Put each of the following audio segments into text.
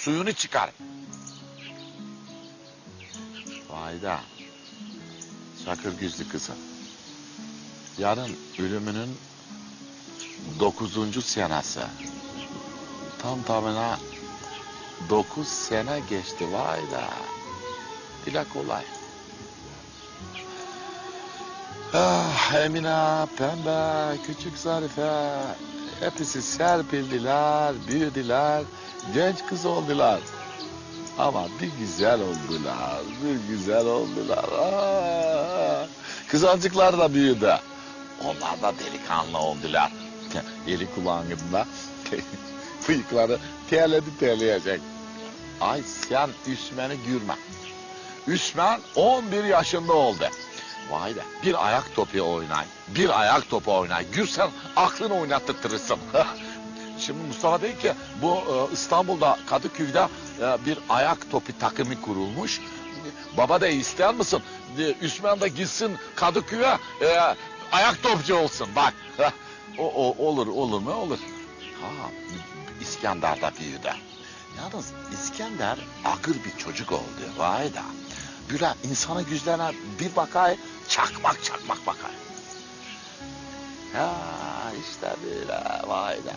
suyunu çıkar. Vayda. Çakır güzlü kızım. Yarın ölümünün dokuzuncu senesi. Tam tamına dokuz sene geçti vayda. Dile kolay. Ah Emine, Pembe, Küçük Zarife. Hepsi serpildiler, büyüdüler, genç kız oldular. Ama bir güzel oldular, bir güzel oldular. Aa, kızarcıklar da büyüdü. Onlar da delikanlı oldular. Eli kulağında bıyıkları terledi terleyecek. Ay sen Üsmen'i gürme. Üsmen 11 yaşında oldu. Vay be bir ayak topu oynay. Bir ayak topu oynay. Gürsen aklını oynattırırsın. Şimdi Mustafa dedi ki bu e, İstanbul'da Kadıköy'de e, bir ayak topu takımı kurulmuş. Baba da ister misin? E, Üsmen de gitsin Kadıköy'e e, ayak topçu olsun bak. o, o olur olur mu olur. Ha İskender de büyüdü. Yalnız İskender akır bir çocuk oldu. Vay da. Böyle insanın yüzlerine bir bakay, çakmak çakmak bakay. Ha işte böyle vay da.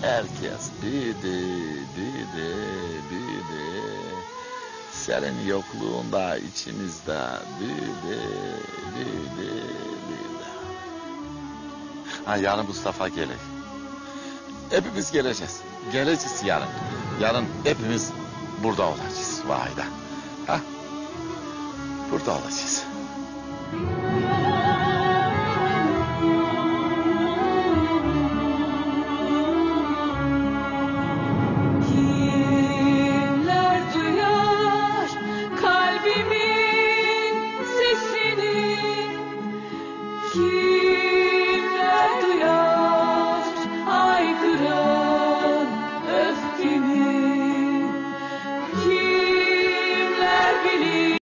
Herkes büyüdü, büyüdü, büyüdü. Senin yokluğunda içimizde büyüdü, büyüdü, büyüdü. Ha yarın Mustafa gelir. Hepimiz geleceğiz. Geleceğiz yarın. Yarın hepimiz burada olacağız. Vay da. Ha? Burada olacağız.